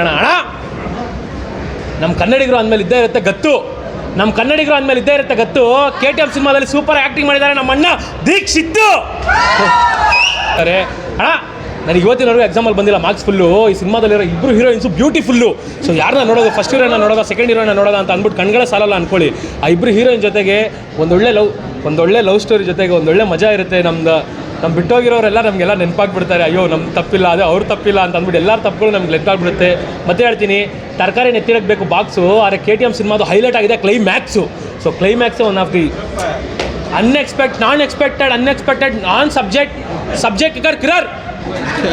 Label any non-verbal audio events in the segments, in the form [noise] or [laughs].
ಅಣ್ಣ. ನಮ್ಮ ಕನ್ನಡಿಗರು ಅಂದಮೇಲೆ ಇದ್ದೇ ಇರುತ್ತೆ ಗತ್ತು. ನಮ್ಮ ಕನ್ನಡಿಗರು ಅಂದಮೇಲೆ ಇದ್ದೇ ಇರುತ್ತೆ ಗತ್ತು. ಕೆ ಟಿ ಎಫ್ ಸಿನಿಮಾದಲ್ಲಿ ಸೂಪರ್ ಆ್ಯಕ್ಟಿಂಗ್ ಮಾಡಿದ್ದಾರೆ ನಮ್ಮ ಅಣ್ಣ ದೀಕ್ಷಿತ್ತು ಸರಿ. ಅಣ್ಣ, ನನಗೆ ಇವತ್ತಿನವರೆಗೂ ಎಕ್ಸಾಮಲ್ಲಿ ಬಂದಿಲ್ಲ ಮಾರ್ಕ್ಸ್ ಫುಲ್ಲು ಈ ಸಿನಿಮಾದಲ್ಲಿರೋ ಇಬ್ಬರು ಹೀರೋಯಿನ್ಸು ಬ್ಯೂಟಿಫುಲ್ಲು ಸೊ ಯಾರನ್ನ ನೋಡೋದು? ಫಸ್ಟ್ ಹೀರೋನ ನೋಡೋದ? ಸೆಕೆಂಡ್ ಹೀರೋನ ನೋಡೋದ ಅಂತ ಅಂದ್ಬಿಟ್ಟು ಕಣ್ಗಳೇ ಸಾಲಲ್ಲ ಅನ್ಕೊಳ್ಳಿ. ಆ ಇಬ್ಬರು ಹೀರೋಯಿನ್ ಜೊತೆಗೆ ಒಂದೊಳ್ಳೆ ಲವ್ ಒಂದೊಳ್ಳೆ ಲವ್ ಸ್ಟೋರಿ ಜೊತೆಗೆ ಒಂದೊಳ್ಳೆ ಮಜಾ ಇರುತ್ತೆ ನಮ್ದು. ನಮ್ಮ ಬಿಟ್ಟೋಗಿರೋರೆಲ್ಲ ನಮಗೆಲ್ಲ ನೆನಪಾಗ್ಬಿಡ್ತಾರೆ, ಅಯ್ಯೋ ನಮ್ಮ ತಪ್ಪಿಲ್ಲ, ಅದೇ ಅವ್ರು ತಪ್ಪಿಲ್ಲ ಅಂತ ಅಂದ್ಬಿಟ್ಟು ಎಲ್ಲರ ತಪ್ಪುಗಳು ನಮ್ಗೆ ಲೆಕ್ಕಾಗ್ಬಿಡುತ್ತೆ ಮತ್ತೆ ಹೇಳ್ತೀನಿ, ತರಕಾರಿ ನೆತ್ತಿಡಬೇಕು ಬಾಕ್ಸು, ಆದರೆ ಕೆ ಟಿ ಎಂ ಸಿನಿಮಾದು ಹೈಲೈಟ್ ಆಗಿದೆ climax so climax one of the unexpect non expected unexpected non subject subject ಕರ್ ಕಿರರ್.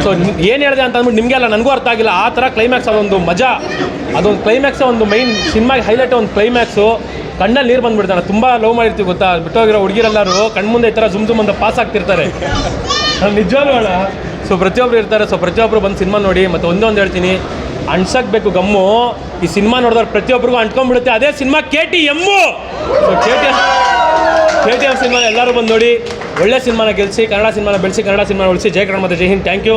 ಸೊ ಏನು ಹೇಳಿದೆ ಅಂತ ಅಂದ್ಬಿಟ್ಟು ನಿಮಗೆಲ್ಲ ನನಗೂ ಅರ್ಥ ಆಗಿಲ್ಲ. ಆ ಥರ ಕ್ಲೈಮ್ಯಾಕ್ಸ್ ಅದೊಂದು ಮಜಾ. ಅದೊಂದು ಕ್ಲೈಮ್ಯಾಕ್ಸ್ ಒಂದು ಮೈನ್ ಸಿನಿಮಾಗೆ ಹೈಲೈಟ್ ಒಂದು ಕ್ಲೈಮ್ಯಾಕ್ಸು ಕಣ್ಣಲ್ಲಿ ನೀರು ಬಂದ್ಬಿಡ್ತಾನೆ. ತುಂಬ ಲವ್ ಮಾಡಿರ್ತೀವಿ ಗೊತ್ತಾ? ಬಿಟ್ಟೋಗಿರೋ ಹುಡುಗಿರೆಲ್ಲರೂ ಕಣ್ಮುಂದೆ ಈ ಥರ ಜುಮ್ ಜುಮ್ ಅಂತ ಪಾಸ್ ಆಗ್ತಿರ್ತಾರೆ. ನಿಜವಾಗ್ಲೂ ಅಣ್ಣ ಸೊ ಪ್ರತಿಯೊಬ್ಬರು ಇರ್ತಾರೆ. ಸೊ ಪ್ರತಿಯೊಬ್ಬರು ಬಂದು ಸಿನಿಮಾ ನೋಡಿ, ಮತ್ತು ಒಂದೊಂದು ಹೇಳ್ತೀನಿ. ಅಣ್ಸಕ್ಕೆ ಬೇಕು ಗಮ್ಮು. ಈ ಸಿನಿಮಾ ನೋಡಿದವ್ರು ಪ್ರತಿಯೊಬ್ಬರಿಗೂ ಅಂಟ್ಕೊಂಡ್ಬಿಡುತ್ತೆ. ಅದೇ cinema K T M so K T M K T M cinema ಎಲ್ಲರೂ ಬಂದು ನೋಡಿ. ಒಳ್ಳೆ ಸಿನಿಮಾನ ಗೆಲ್ಲಿಸಿ ಕನ್ನಡ ಸಿನಿಮಾನ ಬೆಳೆಸಿ, ಕನ್ನಡ ಸಿನಿಮಾ ಉಳಿಸಿ. ಜೈ ಕನ್ನಡ ಮತ್ತು ಜೈ ಹಿಂದ್. ಥ್ಯಾಂಕ್ ಯು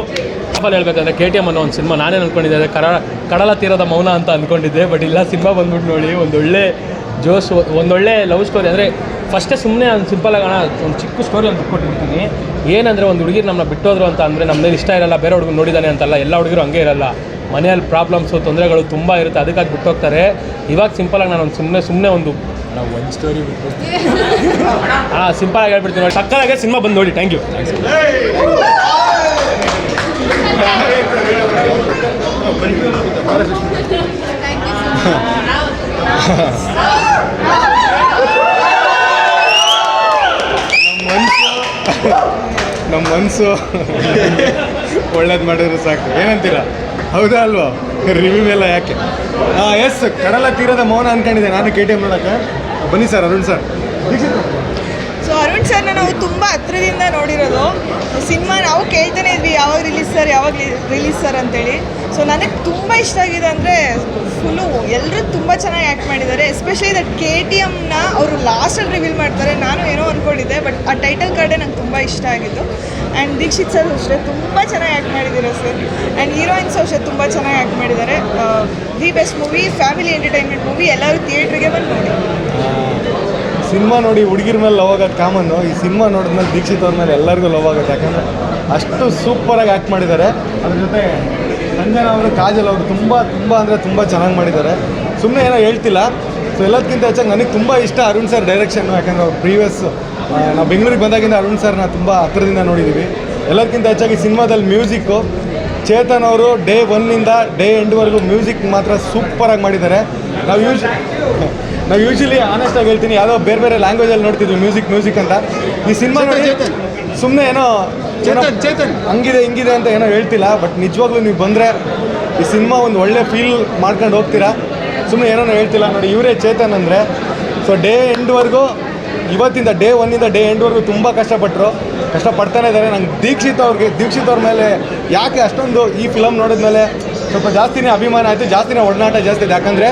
ಆಫಲ್ ಹೇಳ್ಬೇಕಂದ್ರೆ ಕೆ ಟಿ ಎಂ ಅನ್ನೋ ಒಂದು ಸಿನಿಮಾ ನಾನೇ ಅಂದ್ಕೊಂಡಿದ್ದೆ ಕರ ಕಡಲ ತೀರದ ಮೌನ ಅಂತ ಅಂದ್ಕೊಂಡಿದ್ದೆ ಬಟ್ ಇಲ್ಲ ಸಿನಿಮಾ ಬಂದ್ಬಿಟ್ಟು ನೋಡಿ ಒಂದೊಳ್ಳೆ ಜೋಶ್ ಒಂದೊಳ್ಳೆ ಲವ್ ಸ್ಟೋರಿ. ಅಂದರೆ ಫಸ್ಟೇ ಸುಮ್ಮನೆ ಒಂದು ಸಿಂಪಲ್ ಅಣ್ಣ ಒಂದು ಚಿಕ್ಕ ಸ್ಟೋರಿ ಅಂತ ಕೊಟ್ಟಿರ್ತೀನಿ ಏನಂದರೆ ಒಂದು ಹುಡುಗಿರು ನಮ್ಮನ್ನ ಬಿಟ್ಟೋದ್ರು ಅಂತ ಅಂದರೆ ನಮ್ಮನೇಲಿ ಇಷ್ಟ ಇರಲ್ಲ ಬೇರೆ ಹುಡುಗರು ನೋಡಿದ್ದಾನೆ ಅಂತಲ್ಲ ಎಲ್ಲ ಹುಡುಗರು ಹಂಗೆ ಇರಲ್ಲ. ಮನೆಯಲ್ಲಿ ಪ್ರಾಬ್ಲಮ್ಸು ತೊಂದರೆಗಳು ತುಂಬ ಇರುತ್ತೆ ಅದಕ್ಕಾಗಿ ಬಿಟ್ಟೋಗ್ತಾರೆ. ಇವಾಗ ಸಿಂಪಲಾಗಿ ನಾನು ಒಂದು ಸುಮ್ಮನೆ ಸುಮ್ಮನೆ ಒಂದು ನಾವು ಒಂದು ಸ್ಟೋರಿ ಬಿಟ್ಟು [laughs] ಹಾಂ ಸಿಂಪಲ್ ಆಗಿ ಹೇಳ್ಬಿಡ್ತೀನಿ. ನೋಡಿ ಸಕ್ಕತ್ತಾಗೆ ಸಿನಿಮಾ ಬಂದು ನೋಡಿ. ಥ್ಯಾಂಕ್ ಯು ಮನಸ್ಸು ಒಳ್ಳೇದು ಮಾಡಿದ್ರೆ ಸಾಕು. ಏನಂತೀರಾ? ಹೌದಾ ಅಲ್ವಾ? ರಿವ್ಯೂ ಎಲ್ಲ ಯಾಕೆ? ಎಸ್ ಕಡಲ ತೀರದ ಮೌನ ಅನ್ಕೊಂಡಿದ್ದೆ ನಾನು ಕೆ ಟಿ ಎಂ ನೋಡೋಕ್ಕೆ. ಬನ್ನಿ sir Arun sir so Arun ಸರ್ನ ನಾವು ತುಂಬ ಹತ್ರದಿಂದ ನೋಡಿರೋದು. ಸಿನಿಮಾ ನಾವು ಕೇಳ್ತಾನೆ ಇದ್ವಿ ಸರ್ ಯಾವಾಗ ರಿಲೀಸ್ ಸರ್ ಅಂತೇಳಿ. ಸೊ ನನಗೆ ತುಂಬ ಇಷ್ಟ ಆಗಿದೆ ಅಂದರೆ ಫುಲ್ಲು ಎಲ್ಲರೂ ತುಂಬ ಚೆನ್ನಾಗಿ ಆ್ಯಕ್ಟ್ ಮಾಡಿದ್ದಾರೆ. ಎಸ್ಪೆಷಲಿ ದಟ್ ಕೆ ಟಿ ಎಮ್ನ ಅವರು ಲಾಸ್ಟಲ್ಲಿ ರಿವೀಲ್ ಮಾಡ್ತಾರೆ. ನಾನು ಏನೋ ಅಂದ್ಕೊಂಡಿದ್ದೆ ಬಟ್ ಆ ಟೈಟಲ್ ಕಾರ್ಡೇ ನಂಗೆ ತುಂಬ ಇಷ್ಟ ಆಗಿತ್ತು ಆ್ಯಂಡ್ ದೀಕ್ಷಿತ್ ಸರ್ ಅಷ್ಟೇ ತುಂಬ ಚೆನ್ನಾಗಿ ಆ್ಯಕ್ಟ್ ಮಾಡಿದ್ದೀರ ಸರ್. ಆ್ಯಂಡ್ ಹೀರೋಯಿನ್ಸ್ ಅಷ್ಟೇ ತುಂಬ ಚೆನ್ನಾಗಿ ಆ್ಯಕ್ಟ್ ಮಾಡಿದ್ದಾರೆ. The best movie family entertainment movie ಎಲ್ಲರೂ ಥಿಯೇಟ್ರಿಗೆ ಬಂದು ನೋಡಿ. ಸಿನಿಮಾ ನೋಡಿ ಹುಡುಗಿರ ಮೇಲೆ ಲವ್ ಆಗೋದು ಕಾಮನ್ನು ಈ ಸಿನಿಮಾ ನೋಡಿದ್ಮೇಲೆ ದೀಕ್ಷಿತ್ ಅವ್ರ ಮೇಲೆ ಎಲ್ಲರಿಗೂ ಲವ್ ಆಗುತ್ತೆ. ಯಾಕಂದರೆ ಅಷ್ಟು ಸೂಪರಾಗಿ ಆ್ಯಕ್ಟ್ ಮಾಡಿದ್ದಾರೆ. ಅದ್ರ ಜೊತೆ ಸಂಜನಾ ಅವರು ಕಾಜಲ್ ಅವರು ತುಂಬ ತುಂಬ ಅಂದರೆ ತುಂಬ ಚೆನ್ನಾಗಿ ಮಾಡಿದ್ದಾರೆ. ಸುಮ್ಮನೆ ಏನೋ ಹೇಳ್ತಿಲ್ಲ. ಸೊ ಎಲ್ಲದಕ್ಕಿಂತ ಹೆಚ್ಚಾಗಿ ನನಗೆ ತುಂಬ ಇಷ್ಟ ಅರುಣ್ ಸರ್ ಡೈರೆಕ್ಷನ್ನು ಯಾಕಂದರೆ ಅವ್ರು ಪ್ರೀವಿಯಸ್ ನಾವು ಬೆಂಗಳೂರಿಗೆ ಬಂದಾಗಿಂದ ಅರುಣ್ ಸರ್ನ ತುಂಬ ಹತ್ರದಿಂದ ನೋಡಿದ್ದೀವಿ ಎಲ್ಲದಕ್ಕಿಂತ ಹೆಚ್ಚಾಗಿ ಸಿನಿಮಾದಲ್ಲಿ ಮ್ಯೂಸಿಕ್ಕು ಚೇತನ್ ಅವರು ಡೇ ಒನ್ನಿಂದ ಡೇ ಎಂಡ್ವರೆಗೂ ಮ್ಯೂಸಿಕ್ ಮಾತ್ರ ಸೂಪರಾಗಿ ಮಾಡಿದ್ದಾರೆ. ನಾವು ಯೂಶ್ ನಾವು ಯೂಶಲಿ ಆನೆಸ್ಟಾಗಿ ಹೇಳ್ತೀನಿ ಯಾವುದೋ ಬೇರೆ ಬೇರೆ ಲ್ಯಾಂಗ್ವೇಜಲ್ಲಿ ನೋಡ್ತಿದ್ವಿ ಮ್ಯೂಸಿಕ್ ಮ್ಯೂಸಿಕ್ ಅಂತ. ಈ ಸಿನಿಮಾ ನೋಡಿ ಸುಮ್ಮನೆ ಏನೋ ಚೇತನ್ ಚೇತನ್. ಹಂಗಿದೆ ಹಿಂಗಿದೆ ಅಂತ ಏನೋ ಹೇಳ್ತಿಲ್ಲ ಬಟ್ ನಿಜವಾಗ್ಲೂ ನೀವು ಬಂದರೆ ಈ ಸಿನಿಮಾ ಒಂದು ಒಳ್ಳೆ ಫೀಲ್ ಮಾಡ್ಕೊಂಡು ಹೋಗ್ತೀರಾ? ಸುಮ್ಮನೆ ಏನೋ ಹೇಳ್ತಿಲ್ಲ. ನೋಡಿ ಇವರೇ ಚೇತನ್ ಅಂದರೆ ಸೊ ಡೇ ಎಂಡ್ವರೆಗೂ ಇವತ್ತಿಂದ ಡೇ ಒನ್ನಿಂದ ಡೇ ಎಂಡ್ವರೆಗೂ ತುಂಬ ಕಷ್ಟಪಟ್ಟರು ಕಷ್ಟಪಡ್ತಾನೆ ಇದ್ದಾರೆ ನಂಗೆ ದೀಕ್ಷಿತ್ ಅವ್ರಿಗೆ ದೀಕ್ಷಿತ್ ಅವ್ರ ಮೇಲೆ ಯಾಕೆ ಅಷ್ಟೊಂದು ಈ ಫಿಲಮ್ ನೋಡಿದ್ಮೇಲೆ ಸ್ವಲ್ಪ ಜಾಸ್ತಿನೇ ಅಭಿಮಾನ ಆಯಿತು ಜಾಸ್ತಿನೇ ಒಡನಾಟ ಜಾಸ್ತಿ ಇದೆ. ಯಾಕಂದರೆ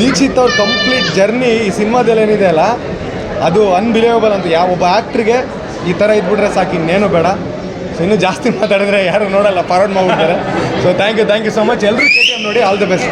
ದೀಕ್ಷಿತ್ ಅವ್ರ ಕಂಪ್ಲೀಟ್ ಜರ್ನಿ ಈ ಸಿನಿಮಾದಲ್ಲಿ ಏನಿದೆ ಅಲ್ಲ ಅದು ಅನ್ಬಿಲೇವಬಲ್ ಅಂತ. ಯಾವ ಒಬ್ಬ ಆ್ಯಕ್ಟ್ರಿಗೆ ಈ ಥರ ಇದ್ಬಿಟ್ರೆ ಸಾಕು, ಇನ್ನೇನು ಬೇಡ. ಸೊ ಇನ್ನೂ ಜಾಸ್ತಿ ಮಾತಾಡಿದ್ರೆ ಯಾರು ನೋಡಲ್ಲ ಫಾರ್ವರ್ಡ್ ಮಾಡ್ಬಿಡ್ತಾರೆ. So thank you thank you so much ಎಲ್ಲರೂ ಕೆ ನೋಡಿ ಆಲ್ ದಿ ಬೆಸ್ಟ್